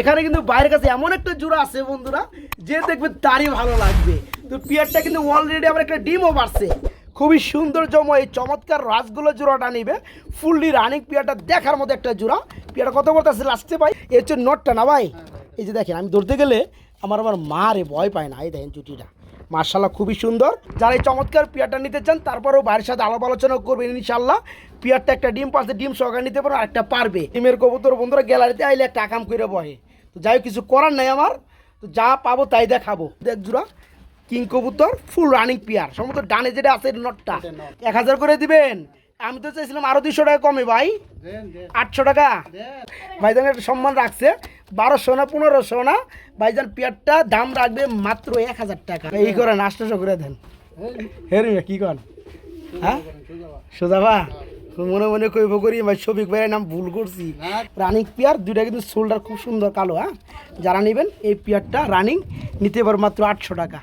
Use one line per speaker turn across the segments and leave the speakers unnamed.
এখানে কিন্তু বাইরের কাছে এমন একটা জোড়া আছে বন্ধুরা, যে দেখবে তারই ভালো লাগবে। তো পিয়ারটা কিন্তু অলরেডি আমার একটা ডিমও বাড়ছে। খুবই সৌন্দর্যময়, এই চমৎকার রাজগুলো জোড়াটা নিবে। ফুললি রানিং পিয়ারটা দেখার মতো একটা জোড়া। পিয়ারটা কত বলতে বলতেছে লাস্টে ভাই? এর হচ্ছে নটটা না ভাই? এই যে দেখেন, আমি ধরতে গেলে আমার আমার মা রে ভয় পায় না, এই দেখেন চুটিটা মার্শাল্লাহ খুবই সুন্দর। যারা এই চমৎকার পিয়ারটা নিতে চান, তারপরেও বাইরের সাথে আলাপ আলোচনা করবেন ইনশাল্লাহ পিয়ারটা একটা ডিম পাশে ডিম সহকারে নিতে পারো আর একটা পারবে। ডিমের কবুতর বন্ধুরা গ্যালারিতে আইলে একটা আকাম করে বহে। তো যাই হোক, কিছু করার নাই আমার। তো যা পাবো তাই দেখাবো। দেখ জুড়া কিং কবুতর ফুল রানিং পিয়ার সম্ভবত ডানে যেটা আছে নটটা এক হাজার করে দিবেন। আমি তো চাইছিলাম আরও দুশো টাকা কমে ভাই। আটশো টাকা। ভাইজান একটা সম্মান রাখছে। বারোশো না পনেরোশো না। ভাইজান পিয়ারটা দাম রাখবে মাত্র এক হাজার টাকা। এই করেন আটশোশো করে দেন। হেরি কি কন হ্যাঁ? সোজাবা মনে মনে কইব করি ভাই শফিক ভাইয়ের নাম ভুল করছি। রানিং পিয়ার দুইটা কিন্তু শোল্ডার খুব সুন্দর কালো হ্যাঁ? যারা নেবেন এই পিয়ারটা রানিং নিতে পারো মাত্র আটশো টাকা।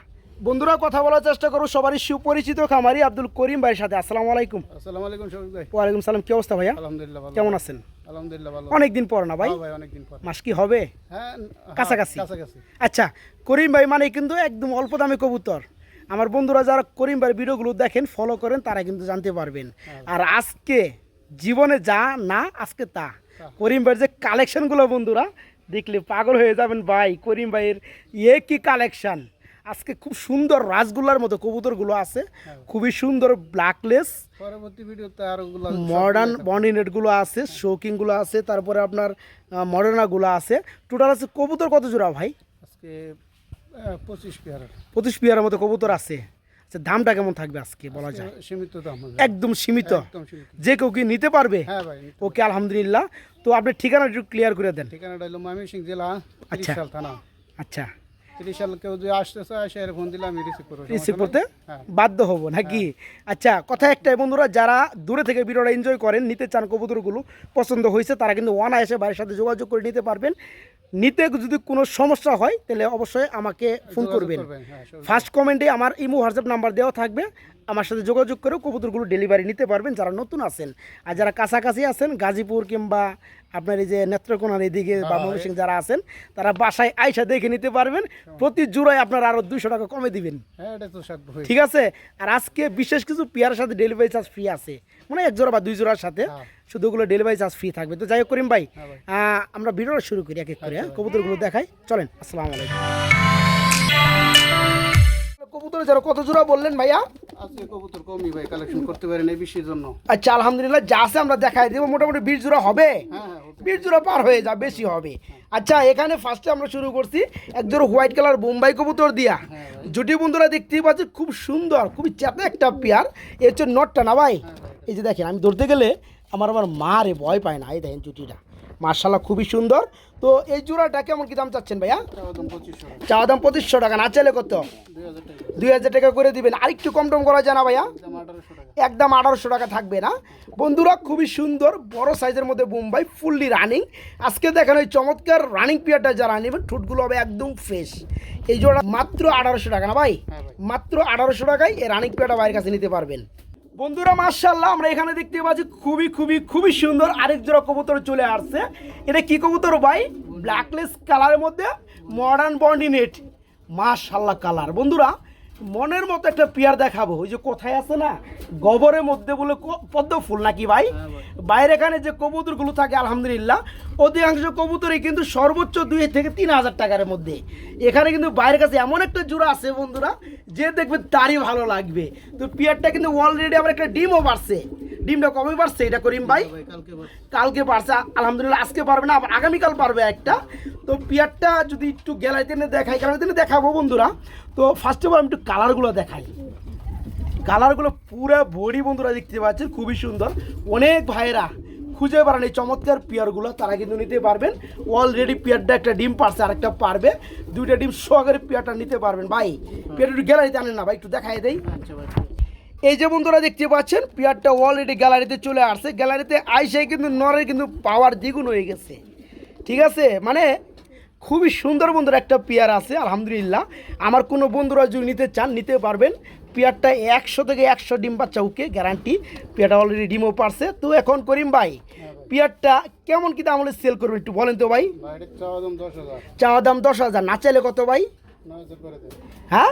বন্ধুরা কথা বলার চেষ্টা করো সবারই সুপরিচিত খামারি আব্দুল করিম ভাইয়ের সাথে। আসসালামু আলাইকুম।
আসসালামু আলাইকুম শফিক ভাই।
ওয়ালাইকুম সালাম কি অবস্থা ভাইয়া?
আলহামদুলিল্লাহ ভালো।
কেমন আছেন?
আলহামদুলিল্লাহ ভালো।
অনেকদিন পর না ভাই?
হ্যাঁ ভাই অনেকদিন পর।
মাস কি হবে?
হ্যাঁ
কাছাকাছি।
কাছাকাছি।
আচ্ছা করিম ভাই মানে কিন্তু একদম অল্প দামে কবুতর। আমার বন্ধুরা যারা করিম ভাইয়ের ভিডিওগুলো দেখেন ফলো করেন তারা কিন্তু জানতে পারবেন। আর আজকে জীবনে যা না আজকে তা। করিম ভাইয়ের যে কালেকশনগুলো বন্ধুরা দেখলে পাগল হয়ে যাবেন ভাই করিম ভাইয়ের ইয়ে কি কালেকশন আজকে খুব সুন্দর রাসগুলার মতো কবুতরগুলো আছে খুবই সুন্দর ব্ল্যাকলেস
পরবর্তী ভিডিওতে
মডার্ন বন্ডিনেটগুলো আছে শৌকিংগুলো আছে তারপরে আপনার মডার্নাগুলো আছে। টোটাল আছে কবুতর কত জোড়া ভাই?
আজকে পঁচিশ পেয়ার
পঁচিশ পিয়ারের মতো কবুতর আছে। আচ্ছা দামটা কেমন থাকবে আজকে বলা যায়?
সীমিত দাম
একদম সীমিত। যে কেউ কি নিতে পারবে?
হ্যাঁ ভাই
ওকে আলহামদুলিল্লাহ। তো আপনি ঠিকানাটা একটু ক্লিয়ার করে দেন।
ঠিকানাটা হলো ময়মনসিংহ জেলা
আচ্ছা।
থানা।
আচ্ছা।
ত্রিশাল কেউ যদি আসতেছে আসে এর ফোন দিলে আমি রিসিভ করব।
রিসিভ করতে
হ্যাঁ।
বাধ্য হব নাকি? আচ্ছা কথা একটাই বন্ধুরা যারা দূরে থেকে ভিডিওটা এনজয় করেন নিতে চান কবুতরগুলো পছন্দ হয়েছে তারা কিন্তু অনায়াসে বাড়ির সাথে যোগাযোগ করে নিতে পারবেন। নিতে যদি কোনো সমস্যা হয় তাহলে অবশ্যই আমাকে ফোন করবেন।
হ্যাঁ,
ফার্স্ট কমেন্টে আমার ইমো হোয়াটসঅ্যাপ নাম্বার দেওয়া থাকবে। আমার সাথে যোগাযোগ করে কবুতরগুলো ডেলিভারি নিতে পারবেন যারা নতুন আছেন। আর যারা কাছাকাছি আছেন গাজীপুর কিংবা আপনার এই যে নেত্রকোনার এদিকে বা ময়মনসিং যারা আছেন তারা বাসায় আইসা দেখে নিতে পারবেন। প্রতি জোড়ায় আপনার আরও দুশো টাকা কমে দিবেন।
হ্যাঁ হয়ে
ঠিক আছে? আর আজকে বিশেষ কিছু পেয়ারের সাথে ডেলিভারি চার্জ ফ্রি আছে। মানে এক জোড়া বা দুই জোড়ার সাথে
হ্যাঁ।
শুধু ওগুলো ডেলিভারি চার্জ ফ্রি থাকবে। তো যাই হোক করিম ভাই
হ্যাঁ
আমরা ভিডিওটা শুরু করি এক এক করে হ্যাঁ? কবুতরগুলো দেখাই। চলেন আসসালামু আলাইকুম। কবুতর যারা কত জোড়া বললেন ভাইয়া?
আজকে কবুতর কমই ভাই কালেকশন করতে পারেন এই বিষয়ের জন্য।
আচ্ছা আলহামদুলিল্লাহ যা আছে আমরা দেখাই দেবো। মোটামুটি বিশ জোড়া হবে?
হ্যাঁ হ্যাঁ।
বিশ জোড়া পার হয়ে যা বেশি হবে। আচ্ছা এখানে ফার্স্টে আমরা শুরু করছি এক জোড়া হোয়াইট কালার বোম্বাই কবুতর দিয়া। জুটি বন্ধুরা দেখতেই পাচ্ছি খুব সুন্দর খুবই চেতা একটা পেয়ার। এর হচ্ছে নটটা না ভাই? এই যে দেখেন আমি ধরতে গেলে আমার আমার মা রে ভয় পায় না এই দেখেন জুটিটা। মার্শাল্লাহ খুবই সুন্দর। তো এই জোড়াটা কেমন কি দাম চাচ্ছেন ভাইয়া?
চাওয়া দাম পঁচিশশো টাকা
না চাইলে কত?
দুই হাজার টাকা
করে দিবেন। আরেকটু কম টম করা যায় না ভাইয়া? একদম আঠারোশো টাকা থাকবে না। বন্ধুরা খুবই সুন্দর বড় সাইজের মধ্যে বোম্বাই ফুললি রানিং। আজকে দেখেন ওই চমৎকার রানিং পিয়ারটা যারা নেবেন ঠুটগুলো হবে একদম ফ্রেশ। এই জোড়া মাত্র আঠারোশো টাকা না ভাই?
হ্যাঁ ভাই।
মাত্র আঠারোশো টাকায় এই রানিং পিয়ারটা বাইরের কাছে নিতে পারবেন। বন্ধুরা মার্শাল্লাহ আমরা এখানে দেখতে পাচ্ছি খুবই খুবই খুবই সুন্দর আরেক জোড়া কবুতর চলে আসছে। এটা কি কবুতর ভাই? ব্ল্যাকলেস কালারের মধ্যে মডার্ন বন্ডিনেট মার্শাল্লাহ কালার বন্ধুরা মনের মতো একটা পেয়ার দেখাবো। ওই যে কোথায় আছে না? গোবরের মধ্যে বলে পদ্ম ফুল নাকি ভাই?
হ্যাঁ
বাইরে এখানে যে কবুতরগুলো থাকে আলহামদুলিল্লাহ অধিকাংশ কবুতরই কিন্তু সর্বোচ্চ দুই থেকে তিন হাজার টাকার মধ্যে। এখানে কিন্তু বাইরের কাছে এমন একটা জোড়া আছে বন্ধুরা যে দেখবে তারই ভালো লাগবে। তো পেয়ারটা কিন্তু অলরেডি আমার একটা ডিমও বাড়ছে। ডিমটা কবে বাড়ছে এটা করিম ভাই।
কালকে
পারছে। আলহামদুলিল্লাহ আজকে পারবে না আগামীকাল পারবে একটা। তো পিয়ারটা যদি একটু গ্যালারিতে এনে দেখাই গ্যালারিতে এনে দেখাবো বন্ধুরা। তো ফার্স্ট অফ অল আমি একটু কালারগুলো দেখাই। কালারগুলো পুরো বডি বন্ধুরা দেখতে পাচ্ছেন খুবই সুন্দর। অনেক ভাইরা খুঁজে পারেন এই চমৎকার পিয়ারগুলো তারা কিন্তু নিতে পারবেন। অলরেডি পিয়ারটা একটা ডিম পারছে আর একটা পারবে। দুইটা ডিম সহকারে পিয়ারটা নিতে পারবেন। ভাই পিয়ারটা একটু গ্যালারিতে আনেন না ভাই একটু দেখাই দেই।
আচ্ছা
এই যে বন্ধুরা দেখতে পাচ্ছেন পিয়ারটা অলরেডি গ্যালারিতে চলে আসছে। গ্যালারিতে আইসে কিন্তু নরের কিন্তু পাওয়ার দ্বিগুণ হয়ে গেছে। ঠিক আছে? মানে খুবই সুন্দর বন্ধুর একটা পেয়ার আছে আলহামদুলিল্লাহ। আমার কোনো বন্ধুরা যদি নিতে চান নিতে পারবেন। পেয়ারটা একশো থেকে একশো ডিম বাচ্চা ওকে গ্যারান্টি পেয়ারটা অলরেডি ডিমও পারছে। তো এখন করিম ভাই পিয়ারটা কেমন কি দাম হলে সেল করবেন একটু বলেন তো ভাই?
চাওয়া দাম দশ হাজার।
চাওয়া দাম দশ হাজার। না চাইলে কত ভাই? হ্যাঁ?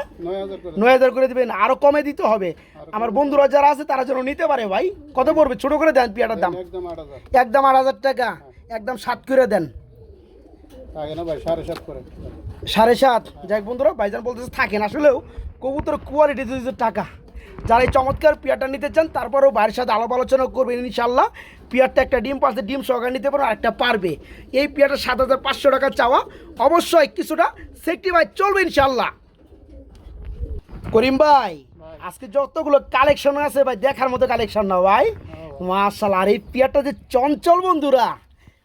নয় হাজার করে
দেবেন আরও কমে দিতে হবে। আমার বন্ধুরা যারা আছে তারা যেন নিতে পারে ভাই। কত পড়বে? ছোট করে দেন পিয়াটার দাম।
একদম আট হাজার।
টাকা। একদম সাত করে দেন।
সাড়ে সাত
যাই বন্ধুরা ভাইজান বলতেছে থাকেন আসলেও কবুতর কোয়ালিটি টাকা। যারা এই চমৎকার পিয়ারটা নিতে চান তারপরেও ভাইয়ের সাথে আলাপ আলোচনা করবেন ইনশাল্লাহ। পিয়ারটা একটা ডিম পাশে ডিম সহকারে নিতে পারো আর একটা পারবে। এই পিয়ারটা সাত হাজার পাঁচশো টাকা চাওয়া। অবশ্যই কিছুটা সেফটি ভাই চলবে ইনশাল্লাহ করিম ভাই আজকে যতগুলো কালেকশন আছে ভাই দেখার মতো কালেকশন না ভাই। মার্শাল আর এই পিয়ারটা যে চঞ্চল বন্ধুরা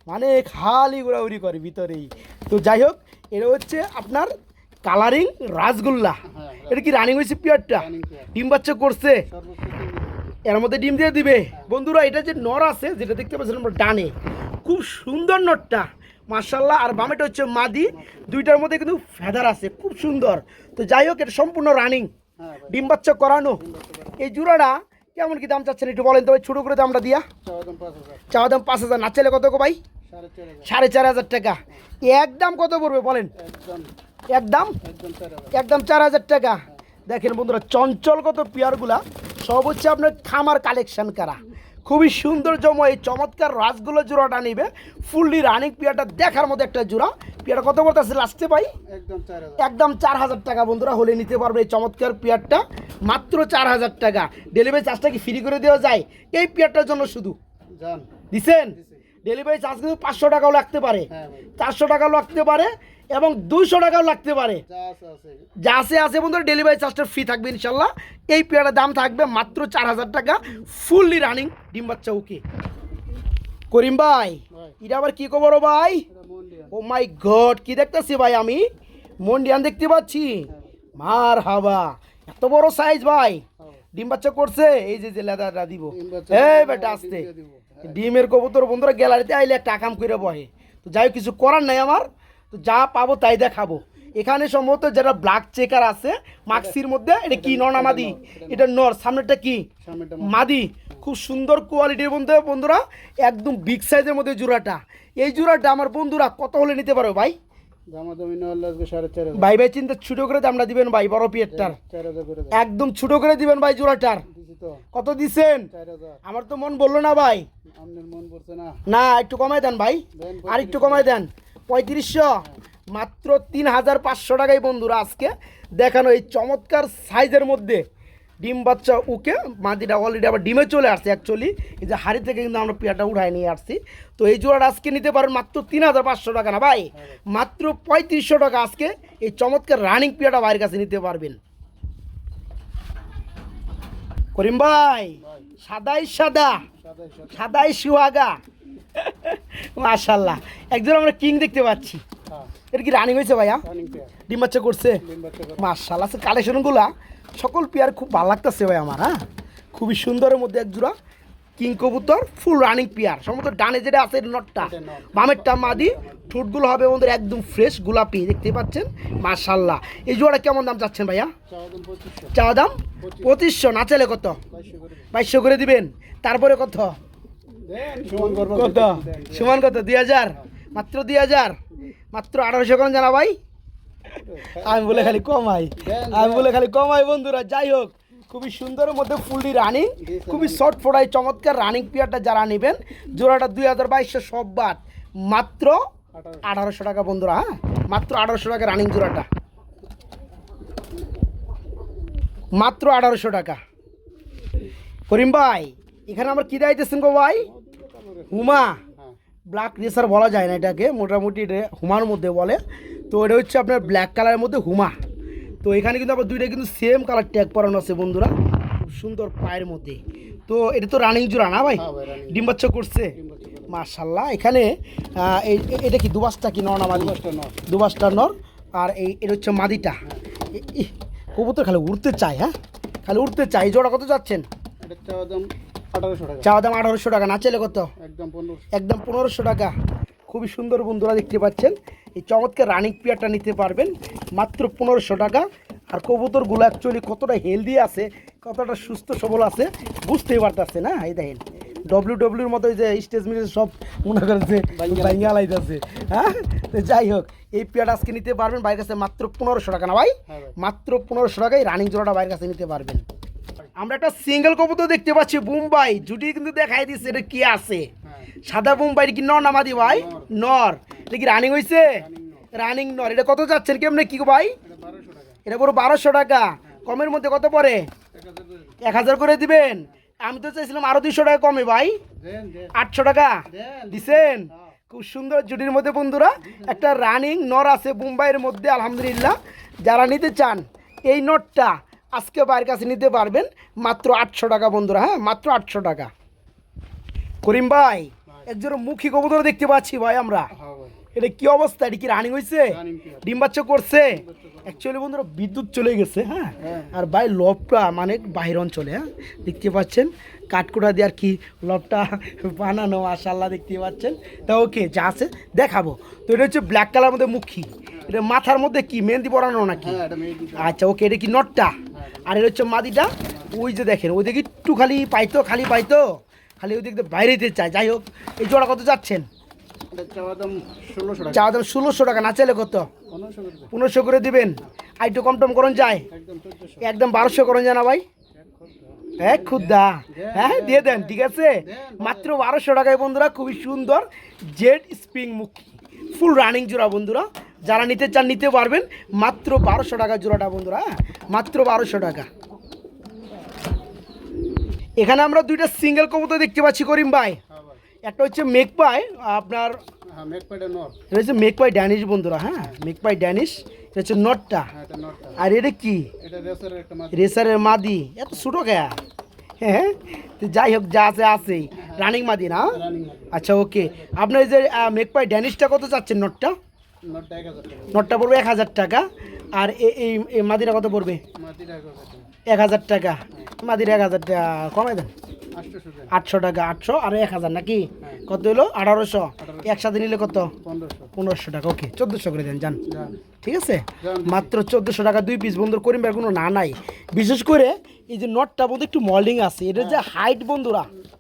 মানে খালি ঘোরাঘুরি করে ভিতরেই। তো যাই হোক এটা হচ্ছে আপনার কালারিং রাসগোল্লা।
হ্যাঁ,
এটা কি রানিং হয়েছে পিয়ারটা? ডিম বাচ্চা করছে। এর মধ্যে ডিম দিয়ে দিবে। বন্ধুরা, এটা যে নর আছে, যেটা দেখতে পাচ্ছেন আমরা ডানে, খুব সুন্দর নরটা। মার্শাল্লাহ আর বামেটা হচ্ছে মাদি। দুইটার মধ্যে কিন্তু ফেদার আছে, খুব সুন্দর। তো যাই হোক, এটা সম্পূর্ণ রানিং। ডিম বাচ্চা করানো। এই জোড়াটা কেমন কি দাম চাচ্ছেন একটু বলেন তো ভাই, ছোটো করে দামটা দিয়া।
চাওয়া দাম পাঁচ হাজার।
না চাইলে কত গো ভাই?
সাড়ে চার হাজার
টাকা। একদম কত পড়বে বলেন?
একদম
একদম
চার হাজার
টাকা। দেখেন বন্ধুরা, চঞ্চল কত পেয়ারগুলা। সব হচ্ছে আপনার খামার কালেকশন করা। খুবই সৌন্দর্যময় এই চমৎকার রাসগুলো জোড়াটা নিবে। ফুললি রানিং পেয়ারটা দেখার মতো একটা জোড়া। পেয়ারটা কত বলতে আছে লাস্টে পাই
একদম চার হাজার।
টাকা বন্ধুরা হলে নিতে পারবে এই চমৎকার পেয়ারটা। মাত্র চার হাজার টাকা। ডেলিভারি চার্জটা কি ফ্রি করে দেওয়া যায়? এই পেয়ারটার জন্য শুধু। দিছেন? ডেলিভারি চার্জ কিন্তু পাঁচশো টাকাও লাগতে পারে।
হ্যাঁ
চারশো টাকাও লাগতে পারে। এবং দুইশো টাকাও লাগতে পারে।
যা আছে আছে।
বন্ধুরা ডেলিভারি চার্জটা ফ্রি থাকবে ইনশাল্লাহ। এই পেয়ারের দাম থাকবে মাত্র চার হাজার টাকা ফুললি রানিং ডিম বাচ্চা ওকে করিম ভাই এটা আবার কি খবর ভাই? ও মাই গড কি দেখতেছি ভাই আমি? মন্ডিয়ান দেখতে পাচ্ছি? মার হাবা এত বড় সাইজ ভাই। ডিম বাচ্চা করছে? এই যে যে লেদারটা দিব। এই বেটা আসতে ডিমের কবুতর বন্ধুরা গ্যালারিতে আইলে একটা কাম করে বহে। তো যাই হোক, কিছু করার নাই আমার। যা পাবো তাই দেখাবো। এখানে সম্ভবত যারা ব্ল্যাক চেকার আছে মাক্সির মধ্যে এটা কি? নর না মাদি? এটা নর সামনেটা কি? মাদি। খুব সুন্দর কোয়ালিটির বন্ধু বন্ধুরা একদম বিগ সাইজের মধ্যে জোড়াটা। এই জোড়াটা আমার বন্ধুরা কত হলে নিতে পারো ভাই? ভাই ভাই চিন্তা ছোটো করে দামটা দিবেন ভাই বড় পিয়েরটার একদম ছোটো করে দিবেন ভাই জোড়াটার। কত দিছেন? আমার তো মন বলল না ভাই।
না।
একটু কমাই দেন ভাই। আর একটু কমাই দেন। পঁয়ত্রিশশো। মাত্র তিন হাজার পাঁচশো টাকাই বন্ধুরা আজকে। দেখানো এই চমৎকার সাইজের মধ্যে ডিম বাচ্চা উকে। মাদিটা অলরেডি আবার ডিমে চলে আসছে অ্যাকচুয়ালি এই যে হাড়ি থেকে কিন্তু আমরা পেয়ারটা উঠায় নিয়ে আসছি। তো এই জোড়াটা আজকে নিতে পারেন মাত্র তিন হাজার পাঁচশো টাকা না ভাই? মাত্র পঁয়ত্রিশশো টাকা আজকে এই চমৎকার রানিং পেয়ারটা ভাইয়ের কাছে নিতে পারবেন। করিম ভাই, সাদাই সাদা, সাদাই সুহাগা। মাশাল্লাহ একজন আমরা কিং দেখতে পাচ্ছি।
হ্যাঁ।
এটা কি রানিং হয়েছে ভাইয়া? ডিম বাচ্চা করছে। মাশাল্লাহ কালেকশনগুলা সকল পেয়ার খুব ভালো লাগতেছে ভাই আমার হ্যাঁ? খুবই সুন্দরের মধ্যে এক জোড়া কিং কবুতর ফুল রানিং পেয়ার সম্ভবত ডানে যেটা আছে নটটা। বামেরটা মাদি ঠোঁটগুলো হবে আমাদের একদম ফ্রেশ গোলাপি দেখতে পাচ্ছেন? মাশাল্লাহ এই জোড়া কেমন দাম চাচ্ছেন ভাইয়া?
চাওয়া দাম পঁচিশশো।
না চাইলে কত?
বাইশশো করে
দিবেন। তারপরে কত? কত? সমান কত? দুই হাজার? মাত্র দুই হাজার? মাত্র আঠারোশো কোন জানা ভাই? আমি বলে খালি কমাই। আমি বলে খালি কমাই বন্ধুরা যাই হোক। খুবই সুন্দরের মধ্যে ফুলটি রানিং খুবই শর্ট ফোটাই চমৎকার রানিং পিয়ারটা যারা নেবেন জোড়াটা দুই হাজার বাইশশো সব বাদ। মাত্র আঠারোশো। টাকা বন্ধুরা হ্যাঁ? মাত্র আঠারোশো টাকা রানিং জোড়াটা। মাত্র আঠারোশো টাকা। করিম ভাই এখানে আমার কী দাইতেছেন গো ভাই? হুমা।
হ্যাঁ।
ব্ল্যাক রেসার বলা যায় না এটাকে মোটামুটি হুমার মধ্যে বলে। তো এটা হচ্ছে আপনার ব্ল্যাক কালারের মধ্যে হুমা। তো এখানে কিন্তু আবার দুইটা কিন্তু সেম কালার ট্যাগ পরানো আছে বন্ধুরা খুব সুন্দর পায়ের মধ্যে। তো এটা তো রানিং জোড়া না ভাই?
হ্যাঁ
ডিম বাচ্চা করছে? মার্শাল্লাহ এখানে এটা কি দুবাসটা কি নর না মাদি? দুবাসটা নর। আর এই এটা হচ্ছে মাদিটা। ইহ, কবুতর খালি উড়তে চায় হ্যাঁ? খালি উড়তে চাই জোড়া কত যাচ্ছেন?
এটা চাওয়া দাম আঠারোশো টাকা
না চাইলে কত?
একদম পনেরোশো।
একদম পনেরোশো টাকা। খুবই সুন্দর বন্ধুরা দেখতে পাচ্ছেন। এই চমৎকার রানিং পিয়ারটা নিতে পারবেন। মাত্র পনেরোশো টাকা। আর কবুতরগুলো অ্যাকচুয়ালি কতটা হেলদি আছে কতটা সুস্থ সবল আছে বুঝতেই পারতেছে না? এই দেখেন ডব্লিউ ডব্লিউর মতো যে স্টেজ মিলে সব মনে করেছে লাইতেছে হ্যাঁ? তো যাই হোক এই পেয়ারটা আজকে নিতে পারবেন বাইরের কাছে মাত্র পনেরোশো টাকা না ভাই?
হ্যাঁ ভাই।
মাত্র পনেরোশো টাকায় রানিং জোড়াটা বাইরের কাছে নিতে পারবেন। আমরা একটা সিঙ্গেল কবুতর দেখতে পাচ্ছি মুম্বাই জুটি কিন্তু দেখাই দিচ্ছে এটা কি আছে?
হ্যাঁ।
সাদা মুম্বাই কি নর নামাদি ভাই? নর। এটা কি রানিং হয়েছে রানিং নর। এটা কত যাচ্ছেন কেমনে কি ভাই?
এটা
পুরো বারোশো টাকা। কমের মধ্যে কত পড়ে?
এক হাজার করে
দিবেন। আমি তো চাইছিলাম আরও দুইশো টাকা কমে ভাই। আটশো টাকা? দিছেন? খুব সুন্দর জুটির মধ্যে বন্ধুরা একটা রানিং নর আছে মুম্বাইয়ের মধ্যে আলহামদুলিল্লাহ। যারা নিতে চান এই নটটা আজকে বাইরের কাছে নিতে পারবেন মাত্র আটশো টাকা বন্ধুরা হ্যাঁ মাত্র আটশো টাকা। করিম ভাই একজন মুখী কবুতর দেখতে পাচ্ছি ভাই আমরা।
হ্যাঁ
এটা কি অবস্থা? এটা কি রানিং হয়েছে ডিম বাচ্চা করছে? অ্যাকচুয়ালি বন্ধুরা বিদ্যুৎ চলে গেছে হ্যাঁ?
হ্যাঁ।
আর ভাই লবটা মানে বাহির অঞ্চলে হ্যাঁ? দেখতে পাচ্ছেন? কাঠকুটা দিয়ে আর কি লবটা বানানো মাশাল্লাহ দেখতে পাচ্ছেন? তা ওকে যা আছে দেখাবো। তো এটা হচ্ছে ব্ল্যাক কালার মধ্যে মুখী। এটা মাথার মধ্যে কি মেহেন্দি পরানো নাকি?
হ্যাঁ
আচ্ছা ওকে এটা কি নটটা আর এটা হচ্ছে মাদিটা? ওই যে দেখেন ওই দেখি একটু খালি পাইতো খালি পাইতো। খালি ওই দিক দিয়ে বাইরে দিতে চায়। যাই হোক এই জোড়া কত যাচ্ছেন?
চাওয়া দাম ষোলোশো টাকা।
না চাইলে কত?
পনেরোশো করে
দিবেন। আর একটু কম টম করুন যায়
একদম
বারোশো করুন যায় না ভাই। এক খুদ্দা হ্যাঁ দিয়ে দেন ঠিক আছে? মাত্র বারোশো টাকায় বন্ধুরা খুবই সুন্দর জেড স্প্রিং মুখী। ফুল রানিং জোড়া বন্ধুরা। যারা নিতে চান নিতে পারবেন। মাত্র বারোশো টাকা জোড়াটা বন্ধুরা হ্যাঁ মাত্র বারোশো টাকা। এখানে আমরা দুইটা সিঙ্গেল কবুতর দেখতে পাচ্ছি করিম
হ্যাঁ ভাই।
একটা হচ্ছে মেকপাই আপনার
হ্যাঁ
এটা হচ্ছে মেকপাই ড্যানিশ বন্ধুরা হ্যাঁ? মেকপাই ড্যানিশ এটা হচ্ছে নটটা
হ্যাঁ
আর এটা কি?
রেসারের
মাদি। এত ছোটো গেয়া হ্যাঁ? তো যাই হোক যা আছে আছেই। রানিং মাদি না? আচ্ছা ওকে আপনার এই যে মেকপাই ড্যানিশটা কত চাচ্ছেন নটটা নটটা পড়বে এক হাজার টাকা। আর এই মাদিটা কত পড়বে?
এক হাজার টাকা।
মাদির এক হাজার টাকা। কমাই দেন। আটশো টাকা। আটশো আর এক হাজার নাকি? কত হলো আঠারোশো। একসাথে নিলে কত?
পনেরোশো।
টাকা ওকে চোদ্দোশো করে দেন যান। ঠিক আছে? মাত্র চোদ্দোশো টাকা দুই পিস বন্ধুর করিম ভাই কোনো না নাই। বিশেষ করে এই যে নটটা বন্ধু একটু মল্ডিং আছে। এটা যে হাইট বন্ধুরা
নটা মোটিং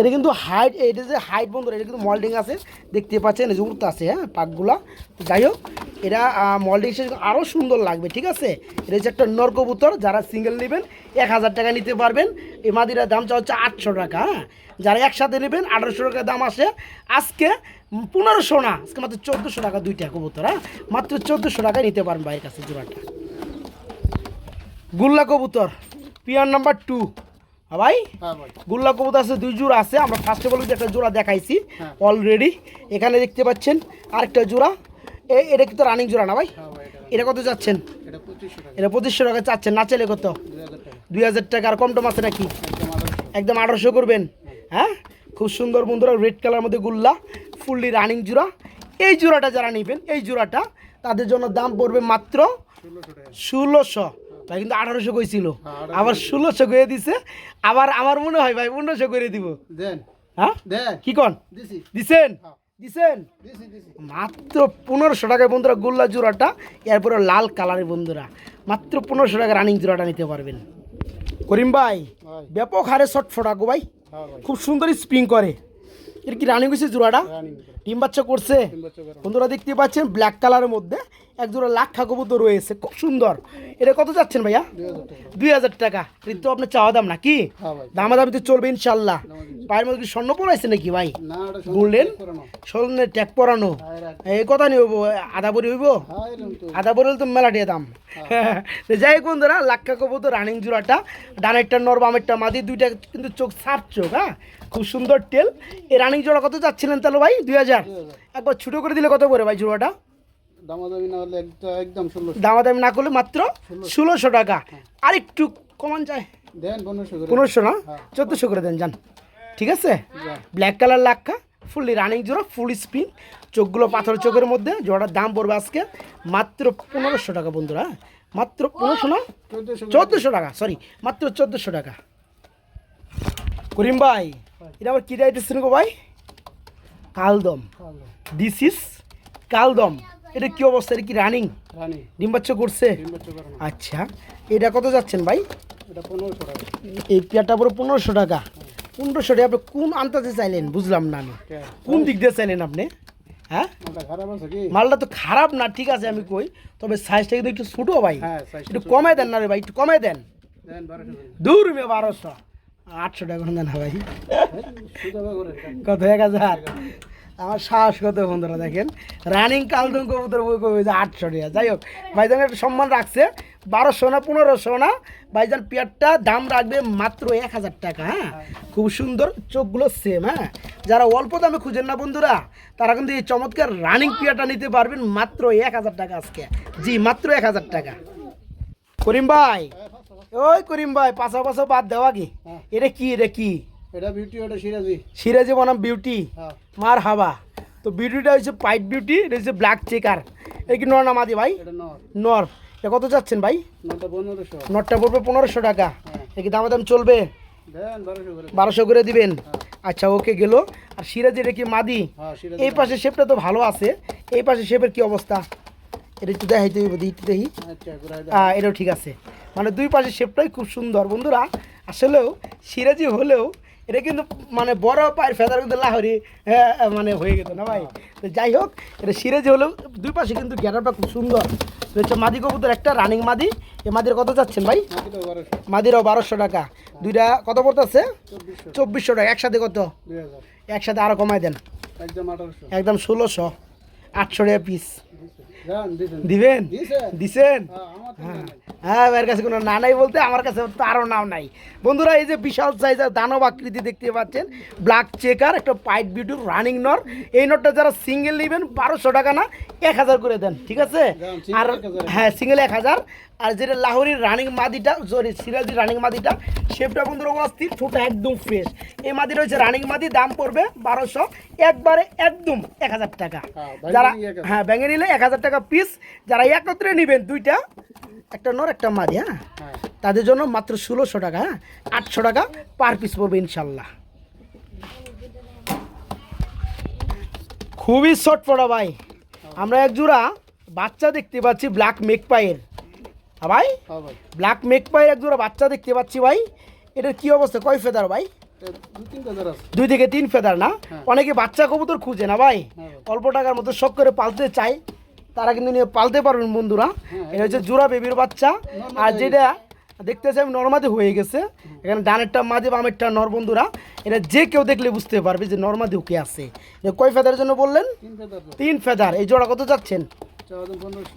এটা কিন্তু হাইট এটা যে হাইট বন্ধুরা এটা কিন্তু মল্ডিং আছে। দেখতে পাচ্ছেন এই যে আছে হ্যাঁ পাকগুলা। তো যাই হোক এটা মল্ডিং শেষ আরও সুন্দর লাগবে ঠিক আছে? এটা হচ্ছে একটা নরকবুতর যারা সিঙ্গেল নেবেন এক হাজার টাকা নিতে পারবেন। এই মাদিরার দামটা হচ্ছে আটশো টাকা হ্যাঁ? যারা একসাথে নেবেন আঠারোশো টাকা দাম আসে। আজকে পনেরোশো না আজকে মাত্র চোদ্দোশো টাকা দুইটা কবুতর হ্যাঁ? মাত্র চোদ্দোশো টাকায় নিতে পারেন ভাইয়ের কাছে জোড়াটা। গুল্লা কবুতর পিয়ার নাম্বার টু ভাই?
হ্যাঁ ভাই।
গুল্লা কবুতর আছে দুই জোড়া আছে। আমরা ফার্স্টে বলে একটা জোড়া দেখাইছি।
হ্যাঁ।
অলরেডি এখানে দেখতে পাচ্ছেন আরেকটা জোড়া। এটা কিন্তু রানিং জোড়া না ভাই?
হ্যাঁ এটা
কত যাচ্ছেন
এটা পঁচিশশো টাকা।
চাচ্ছেন না চাইলে কত?
দুই হাজার টাকা।
আর কম টম আছে নাকি?
একদম আঠারোশো
একদম আঠারোশো করবেন। হ্যাঁ? খুব সুন্দর বন্ধুরা রেড কালার মধ্যে গুল্লা ফুললি রানিং জোড়া। এই জোড়াটা যারা নেবেন এই জোড়াটা তাদের জন্য দাম পড়বে মাত্র
ষোলোশো।
ভাই কিন্তু আঠারোশো কইছিল।
হ্যাঁ,
আবার ষোলোশো করে দিছে আবার আমার মনে হয় ভাই পনেরোশো করে দিব।
দেন।
হ্যাঁ? কি কন?
দিছি।
দিছেন?
হ্যাঁ।
দিছেন?
দিছি দিছি।
মাত্র পনেরোশো টাকায় বন্ধুরা গোল্লা জোড়াটা এরপরে লাল কালারের বন্ধুরা মাত্র পনেরোশো টাকা রানিং জোড়াটা নিতে পারবেন। করিম ভাই ব্যাপক হারে শট ফোটাকো ভাই।
হ্যাঁ ভাই।
খুব সুন্দর স্প্রিং করে। এর কি রানিং হয়েছে জোড়াটা? ডিম বাচ্চা করছে। বন্ধুরা দেখতে পাচ্ছেন ব্ল্যাক কালারের মধ্যে এক জোড়া লাক্ষা কবুতর রয়েছে। খুব সুন্দর। এটা কত যাচ্ছেন ভাইয়া?
দুই হাজার টাকা।
দুই হাজার টাকা। এটা তো আপনার চাওয়া দাম নাকি?
হ্যাঁ ভাই।
দামাদামি তো চলবে ইনশাল্লাহ পায়ের মধ্যে কি স্বর্ণ পড়াইছে নাকি ভাই?
না
গোল্ডেন স্বর্ণের ট্যাগ পরানো।
হ্যাঁ
এই কথা নিয়ে হইবো? আধা বড়ি হইব?
হ্যাঁ
আধা বড়ি হলে তো মেলাটিয়া দাম। যাই বন্ধুরা লাক্ষা কবুতর রানিং জোড়াটা। ডানেরটা নর বামেরটা মাদি দুইটা কিন্তু চোখ সাপ চোখ হ্যাঁ? খুব সুন্দর টেল এই রানিং জোড়া কত চাচ্ছিলেন তাহলে ভাই? দুই হাজার। একবার ছোটো করে দিলে কত করে ভাই জোড়াটা
দামাদামি না হলে একটা একদম ষোলোশো।
দামাদামি না করলে মাত্র ষোলোশো। টাকা। আর একটু কমান যায়।
দেন পনেরোশো
পনেরোশো না?
হ্যাঁ।
চোদ্দোশো করে দেন যান। ঠিক আছে? ব্ল্যাক কালার লাক্কা ফুললি রানিং জোড়া ফুল স্পিন চোখগুলো পাথর চোখের মধ্যে জোড়ার দাম পড়বে আজকে মাত্র পনেরোশো টাকা বন্ধুরা। হ্যাঁ? মাত্র পনেরোশো না?
চোদ্দোশো
টাকা সরি মাত্র চোদ্দোশো টাকা। করিম ভাই এটা আবার কী দাইতেছেন গো ভাই? কালদম। দিস ইস কালদম। এটা কি অবস্থা? এটা কি রানিং
রানি
ডিম বাচ্চা করছে আচ্ছা এটা কত যাচ্ছেন ভাই? এই পেয়ারটা পুরো পনেরোশো টাকা। পনেরোশো টাকা আপনি কোন আনতাতে চাইলেন? বুঝলাম না আমি। কোন দিক দিয়ে চাইলেন আপনি? হ্যাঁ?
মালটা
তো খারাপ না ঠিক আছে আমি কই। তবে সাইজটা কিন্তু একটু ছোটো ভাই।
হ্যাঁ
একটু। কমাই দেন না রে ভাই একটু কমাই দেন। দূর বারোশো। আটশো টাকা করে ভাই। কত এক হাজার? আমার সাহস কত বন্ধুরা দেখেন? রানিং কালদম কবুতর বই কবি যে আটশো টাকা। যাই হোক, ভাইজান একটা সম্মান রাখছে। বারোশো না পনেরোশো না? ভাইজান পেয়ারটা দাম রাখবে মাত্র এক হাজার টাকা হ্যাঁ? খুব সুন্দর, চোখগুলো সেম হ্যাঁ? যারা অল্প দামে খুঁজেন না বন্ধুরা, তারা কিন্তু এই চমৎকার রানিং পেয়ারটা নিতে পারবেন মাত্র এক হাজার টাকা আজকে। জি, মাত্র এক হাজার টাকা। করিম ভাই ওই করিম ভাই পাশা পাশা বাদ দেওয়া কি
হ্যাঁ।
এটা কি এটা কি?
এটা বিউটি ওটা সিরাজি।
সিরাজে বনাম বিউটি
হ্যাঁ।
মার হাবা। তো বিউটিটা হচ্ছে পাইট বিউটি এটা হচ্ছে ব্ল্যাক চেকার এই কি নর নামাদি ভাই?
এটা নর।
নর। এটা কত যাচ্ছেন ভাই?
নটা
পড়বে পনেরোশো টাকা।
হ্যাঁ।
এ কি দামাদাম চলবে?
দেন বারোশো করে।
দিবেন। আচ্ছা ওকে গেল। আর সিরাজ এটা কি মাদি? এই পাশে শেপটা তো ভালো আছে। এই পাশে শেপের কি অবস্থা? এটা একটু দেখাইতে হইব দেখি।
আচ্ছা
আহ, এটাও ঠিক আছে। মানে দুই পাশের শেপটাই খুব সুন্দর। বন্ধুরা আসলেও সিরাজি হলেও এটা কিন্তু মানে বড় পায়ের ফেদার কিন্তু লাহরি হ্যাঁ, মানে হয়ে গেত না ভাই? তো যাই হোক এটা সিরাজি হলেও দুই পাশে কিন্তু গ্যাটারটা খুব সুন্দর। হচ্ছে মাদি কবুতর একটা রানিং মাদি। এ মাদির কত যাচ্ছেন ভাই? মাদিরও বারোশো। টাকা। দুইটা কত পড়তেছে?
চব্বিশশো।
টাকা। একসাথে কত? একসাথে আরও কমাই দেন।
একদম
একদম ষোলোশো। আটশো টাকা পিস দিবেন?
দিছেন? হ্যাঁ নাই।
হ্যাঁ ভাইয়ের কাছে কোনো না নাই বলতে আমার কাছে তো আরও নাও নাই। বন্ধুরা এই যে বিশাল সাইজের দানব আকৃতি দেখতে পাচ্ছেন ব্ল্যাক চেকার একটা পাইট বিউটি রানিং নর এই নটটা যারা সিঙ্গেল নেবেন বারোশো টাকা না এক হাজার করে দেন ঠিক আছে? আর হ্যাঁ সিঙ্গেল এক হাজার। আর যেটা লাহোরির রানিং মাদিটা সরি সিরাজি রানিং মাদিটা শেপটা বন্ধুরা অস্থির ছোটা একদম ফ্রেশ এই মাদিটা হচ্ছে রানিং মাদি দাম পড়বে বারোশো একবারে একদম এক হাজার টাকা।
হ্যাঁ,
যারা। হ্যাঁ ব্যাঙে নিলে এক হাজার টাকা পিস যারা একত্রে নেবেন দুইটা একটা নর একটা মাদি হ্যাঁ?
হ্যাঁ।
তাদের জন্য মাত্র ষোলোশো টাকা হ্যাঁ? আটশো টাকা পার পিস পড়বে ইনশাল্লাহ। খুবই শর্ট পড়া ভাই। আমরা এক জোড়া বাচ্চা দেখতে পাচ্ছি ব্ল্যাক মেকপাইয়ের ভাই?
হ্যাঁ ভাই।
ব্ল্যাক মেকপাইয়ের এক জোড়া বাচ্চা দেখতে পাচ্ছি ভাই। এটার কি অবস্থা? কয় ফেদার ভাই? দুই থেকে তিন ফেদার না?
হ্যাঁ।
অনেকে বাচ্চা কবুতর খুঁজে না ভাই?
হ্যাঁ
অল্প টাকার মতো শখ করে পালতে চায়। তারা কিন্তু নিয়ে পালতে পারবেন বন্ধুরা। এটা হচ্ছে জোড়া বেবির বাচ্চা। আর যেটা দেখতেছি আমি নর্মাদি হয়ে গেছে। এখানে ডানেরটা মাদি বামেরটা নর বন্ধুরা। এটা যে কেউ দেখলে বুঝতে পারবে যে নর্মাদি হুকে আছে। কয় ফেদারের জন্য বললেন?
তিন ফেদার
এই জোড়া কত যাচ্ছেন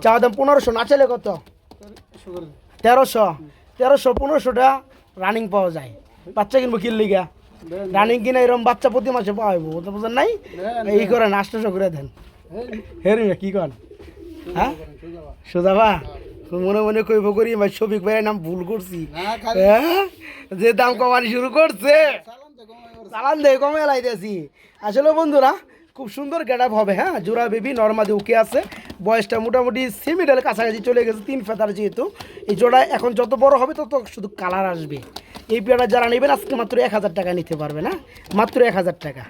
চাওয়া দাম পনেরোশো। না চলে কত?
তেরোশো
তেরোশো পনেরোশোটা রানিং পাওয়া যায়। বাচ্চা কিনবো কিনলি গা রানিং কিনা এরকম বাচ্চা প্রতি মাসে পাওয়া যাব বুঝতে বুঝেন নাই? এই করেন আষ্টশো করে দেন। হেরি কি কন? হ্যাঁ? সোজাবা মনে মনে কইব করি ভাই শফিক ভাইয়ের নাম ভুল করছি। হ্যাঁ? যে দাম কমানি শুরু করছে।
তো।
চালান দিয়ে কমে লাইতেছি। আসলে বন্ধুরা খুব সুন্দর গেট হবে হ্যাঁ? জোড়া বেবি নর্মাদি উকে আছে। বয়সটা মোটামুটি সেমিডাল কাছাকাছি চলে গেছে তিন ফেতার যেহেতু। এই জোড়া এখন যত বড় হবে তত শুধু কালার আসবে। এই পেয়ারা যারা নেবেন আজকে মাত্র এক হাজার টাকা নিতে পারবে না? মাত্র এক হাজার টাকা।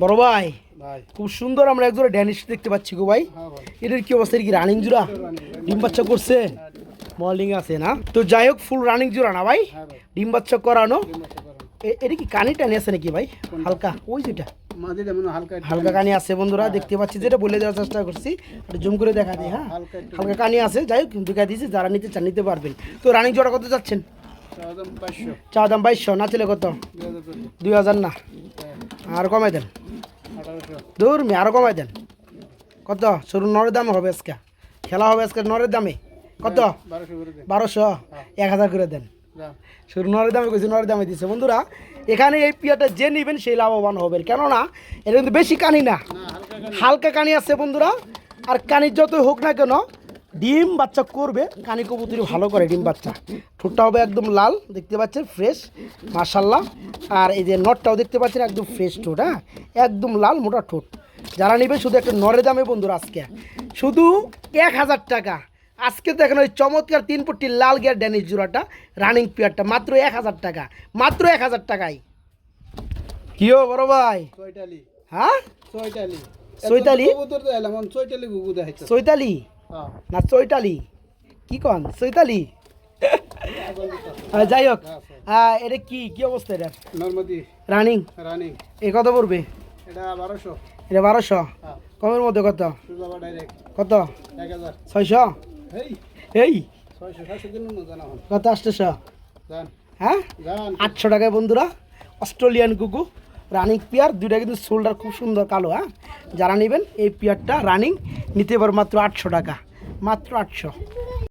বড় ভাই
ভাই।
খুব সুন্দর আমরা একজোড়া ড্যানিশ দেখতে পাচ্ছি গো ভাই।
হ্যাঁ
এটার কি অবস্থা? কি রানিং জোড়া? ডিম বাচ্চা করছে? মর্নিং আছে না? তো যাই হোক ফুল রানিং জোড়া না ভাই?
হ্যাঁ
ডিম বাচ্চা করানো।
ডিম বাচ্চা করেন।
এটা কি কানি টানি আছে নাকি ভাই? হালকা। ওই যেটা।
হালকা
কানি আছে বন্ধুরা দেখতে পাচ্ছি যেটা বলে দেওয়ার চেষ্টা করছি জুম করে দেখা দিই হ্যাঁ।
হালকা
কানি আছে যাই হোক দেখা দিয়েছি যারা নিতে চান নিতে পারবেন। তো রানিং জোড়া কত যাচ্ছেন? চা দাম বাইশশো না ছিল কত?
দুই হাজার
না।
হ্যাঁ,
আর কমাই দেন। দূর মি আরও কমাই দেন। কত? শুরু নরের দামে হবে আজকে। খেলা হবে আজকে নরের দামে। কত?
বারোশো দেন।
বারোশো? এক হাজার করে দেন। শুরু নরের দামে কইছি নরের দামে দিচ্ছে বন্ধুরা এখানে এই পিয়াটা যে নেবেন সেই লাভবান হবেন। কেননা, এটা কিন্তু বেশি কানি না।
হালকা
কানি আছে বন্ধুরা। আর কানির যতই হোক না কেন, ডিম বাচ্চা করবে, কানি কবুতরি ভালো করে ডিম বাচ্চা। ঠোঁটটা হবে একদম লাল, দেখতে পাচ্ছেন ফ্রেশ মার্শাল্লাহ আর এই যে নটটাও দেখতে পাচ্ছেন, একদম ফ্রেশ ঠোঁট হ্যাঁ? একদম লাল, মোটা ঠোঁট। যারা নেবে শুধু একটা নরের দামে বন্ধুরা আজকে। শুধু এক হাজার টাকা। আজকে দেখেন ওই চমৎকার তিন পট্টি লাল গিয়ার ড্যানিশ জোড়াটা রানিং পিয়ারটা মাত্র এক হাজার টাকা মাত্র এক হাজার টাকায়। কি হো বড় ভাই?
ছয়টালি
হ্যাঁ?
ছয়টালি
চৈতালি?
গুগু দেখাইছে
চৈতালি
হ্যাঁ।
না চৈতালি। কি কন? চৈতালি? যাই হোক। আহ, এটা কি? কি অবস্থা এটা
নর্মদি।
রানিং
রানিং
এ কত পড়বে?
এটা বারোশো।
এটা বারোশো?
হ্যাঁ।
কমের মধ্যে কত? কত?
এক হাজার।
ছয়শো?
এই।
কত আটশোশো হ্যাঁ? আটশো টাকায় বন্ধুরা অস্ট্রেলিয়ান কুকু রানিং পেয়ার দুইটা কিন্তু শোল্ডার খুব সুন্দর কালো হ্যাঁ? যারা নেবেন এই পেয়ারটা রানিং নিতে পারো মাত্র আটশো টাকা। মাত্র আটশো।